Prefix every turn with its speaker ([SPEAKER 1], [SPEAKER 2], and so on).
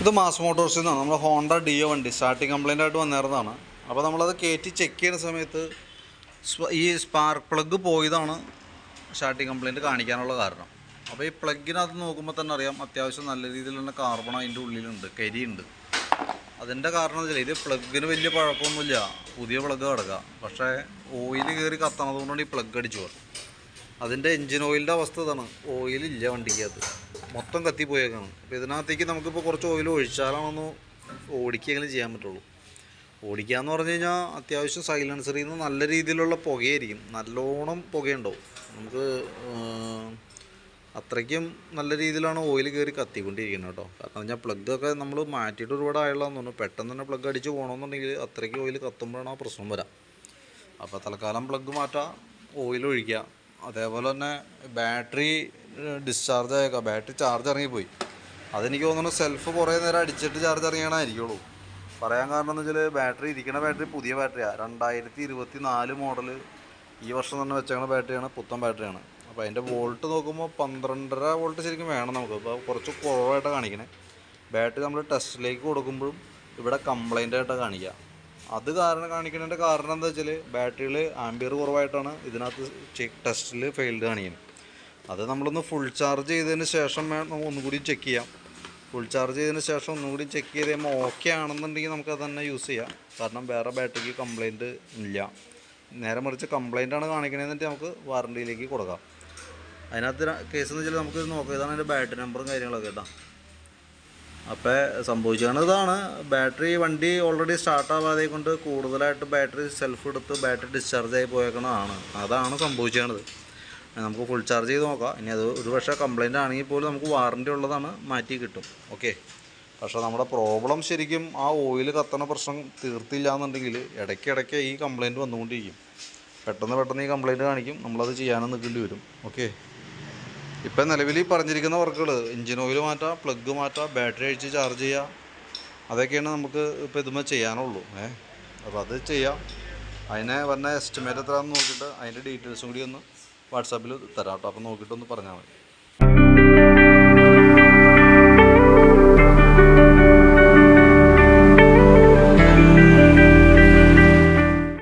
[SPEAKER 1] ഇത് മാസ് മോട്ടോഴ്സിൽ നിന്നാണ് നമ്മൾ ഹോണ്ട ഡിയോ വണ്ടി സ്റ്റാർട്ടിങ് കംപ്ലൈന്റ് ആയിട്ട് വന്നേറതാണ് അപ്പോൾ നമ്മളത് കയറ്റി ചെക്ക് ചെയ്യുന്ന സമയത്ത് ഈ സ്പാർക്ക് പ്ലഗ് പോയതാണ് സ്റ്റാർട്ടിങ് കംപ്ലൈന്റ് കാണിക്കാനുള്ള കാരണം. അപ്പോൾ ഈ പ്ലഗിനകത്ത് നോക്കുമ്പോൾ തന്നെ അറിയാം അത്യാവശ്യം നല്ല രീതിയിലുള്ള കാർബൺ അതിന്റെ ഉള്ളിലുണ്ട് കരിയുണ്ട്. അതിന്റെ കാരണം വെച്ചാൽ ഇത് പ്ലഗിന് വലിയ പഴക്കമൊന്നുമില്ല. പുതിയ പ്ലഗ് കിടക്കുക പക്ഷേ ഓയിൽ കയറി കത്തണതുകൊണ്ടാണ് ഈ പ്ലഗ് അടിച്ചു പോകുന്നത് അതിന്റെ എൻജിൻ ഓയിലിന്റെ അവസ്ഥ ഇതാണ്. ഓയിലില്ല വണ്ടിക്കകത്ത്. മൊത്തം കത്തിപ്പോയേക്കാണ്. അപ്പോൾ ഇതിനകത്തേക്ക് നമുക്കിപ്പോൾ കുറച്ച് ഓയിൽ ഒഴിച്ചാലാണൊന്ന് ഓടിക്കുകയെങ്കിലും ചെയ്യാൻ പറ്റുള്ളൂ. ഓടിക്കുക എന്ന് പറഞ്ഞു കഴിഞ്ഞാൽ അത്യാവശ്യം സൈലൻസറിൽ നിന്ന് നല്ല രീതിയിലുള്ള പുകയായിരിക്കും. നല്ലോണം പുകയുണ്ടാവും. നമുക്ക് അത്രയ്ക്കും നല്ല രീതിയിലാണ് ഓയിൽ കയറി കത്തിക്കൊണ്ടിരിക്കുന്നത് കേട്ടോ. കാരണം വെച്ചാൽ പ്ലഗൊക്കെ നമ്മൾ മാറ്റിയിട്ട് ഒരുപാട് ആയുള്ളതെന്ന് തോന്നുന്നു പെട്ടെന്ന് തന്നെ പ്ലഗ് അടിച്ച് പോകണമെന്നുണ്ടെങ്കിൽ അത്രയ്ക്ക് ഓയിൽ കത്തുമ്പോഴാണ് ആ പ്രശ്നം വരാം. അപ്പോൾ തൽക്കാലം പ്ലഗ് മാറ്റുക ഓയിൽ ഒഴിക്കുക അതേപോലെ തന്നെ ബാറ്ററി ഡിസ്ചാർജ് ആയേക്കാം ബാറ്ററി ചാർജ് ഇറങ്ങിപ്പോയി. അതെനിക്ക് തോന്നുന്നു സെൽഫ് കുറേ നേരം അടിച്ചിട്ട് ചാർജ് ഇറങ്ങിയാണായിരിക്കുള്ളൂ പറയാൻ കാരണം എന്ന് വെച്ചാൽ ബാറ്ററി ഇരിക്കുന്ന ബാറ്ററി പുതിയ ബാറ്ററിയാണ് രണ്ടായിരത്തി ഇരുപത്തി നാല് മോഡൽ ഈ വർഷം തന്നെ വെച്ചേക്കണ ബാറ്ററിയാണ് പുത്തൻ ബാറ്ററിയാണ്. അപ്പോൾ അതിന്റെ വോൾട്ട് നോക്കുമ്പോൾ പന്ത്രണ്ടര വോൾട്ട് ശരിക്കും വേണം നമുക്ക്. അപ്പോൾ കുറച്ച് കുറവായിട്ടാണ് കാണിക്കണേ. ബാറ്ററി നമ്മൾ ടെസ്റ്റിലേക്ക് കൊടുക്കുമ്പോഴും ഇവിടെ കംപ്ലൈന്റ് ആയിട്ടാണ് കാണിക്കുക അത് കാരണം കാണിക്കുന്നതിന്റെ കാരണം എന്താ വെച്ചാൽ ബാറ്ററിയിൽ ആംബിയർ കുറവായിട്ടാണ് ഇതിനകത്ത് ടെസ്റ്റിൽ ഫെയിൽഡ് കാണിക്കുന്നത് അത് നമ്മളൊന്ന് ഫുൾ ചാർജ് ചെയ്തതിന് ശേഷം വേണം ഒന്നുകൂടി ചെക്ക് ചെയ്യാം. ഫുൾ ചാർജ് ചെയ്തതിന് ശേഷം ഒന്നുകൂടി ചെക്ക് ചെയ്ത് കഴിയുമ്പോൾ ഓക്കെ ആണെന്നുണ്ടെങ്കിൽ നമുക്ക് അത് തന്നെ യൂസ് ചെയ്യാം. കാരണം വേറെ ബാറ്ററിക്ക് കംപ്ലൈന്റ് ഇല്ല. നേരെ മറിച്ച് കംപ്ലൈന്റ് ആണ് കാണിക്കണതെന്നിട്ട് നമുക്ക് വാറണ്ടിയിലേക്ക് കൊടുക്കാം. അതിനകത്ത് കേസ് എന്ന് വെച്ചാൽ നമുക്ക് നോക്കാം ഇതാണ് അതിന്റെ ബാറ്ററി നമ്പറും കാര്യങ്ങളൊക്കെ കേട്ടോ. അപ്പോൾ സംഭവിച്ചാണ് ഇതാണ്. ബാറ്ററി വണ്ടി ഓൾറെഡി സ്റ്റാർട്ട് ആവാതെ കൊണ്ട് കൂടുതലായിട്ട് ബാറ്ററി സെൽഫ് എടുത്ത് ബാറ്ററി ഡിസ്ചാർജ് ആയി പോയേക്കണതാണ്. അതാണ് സംഭവിച്ചത് നമുക്ക് ഫുൾ ചാർജ് ചെയ്ത് നോക്കാം. ഇനി അത് ഒരു പക്ഷേ ആണെങ്കിൽ പോലും നമുക്ക് വാറന്റി ഉള്ളതാണ് മാറ്റി കിട്ടും. ഓക്കെ പക്ഷേ നമ്മുടെ പ്രോബ്ലം ശരിക്കും ആ ഓയിൽ കത്തണ പ്രശ്നം തീർത്തില്ല എന്നുണ്ടെങ്കിൽ ഇടയ്ക്കിടയ്ക്ക് ഈ കംപ്ലൈന്റ് വന്നുകൊണ്ടിരിക്കും. പെട്ടെന്ന് പെട്ടെന്ന് ഈ കംപ്ലൈന്റ് കാണിക്കും. നമ്മളത് ചെയ്യാനും നിൽക്കേണ്ടി വരും. ഓക്കെ ഇപ്പം നിലവിൽ ഈ പറഞ്ഞിരിക്കുന്ന വർക്കുകൾ എഞ്ചിൻ ഓയിൽ മാറ്റാം പ്ലഗ് മാറ്റാം ബാറ്ററി അഴിച്ച് ചാർജ് ചെയ്യുക അതൊക്കെയാണ് നമുക്ക് ഇപ്പോൾ ഇതുമ്പോൾ ചെയ്യാനുള്ളൂ. ഏ? അപ്പോൾ അത് ചെയ്യാം. അതിനെ വന്ന എസ്റ്റിമേറ്റ് എത്രയാണെന്ന് നോക്കിയിട്ട് അതിന്റെ ഡീറ്റെയിൽസും കൂടി ഒന്ന് വാട്സാപ്പിൽ തരാം കേട്ടോ. അപ്പോൾ നോക്കിയിട്ടൊന്ന് പറഞ്ഞാൽ മതി.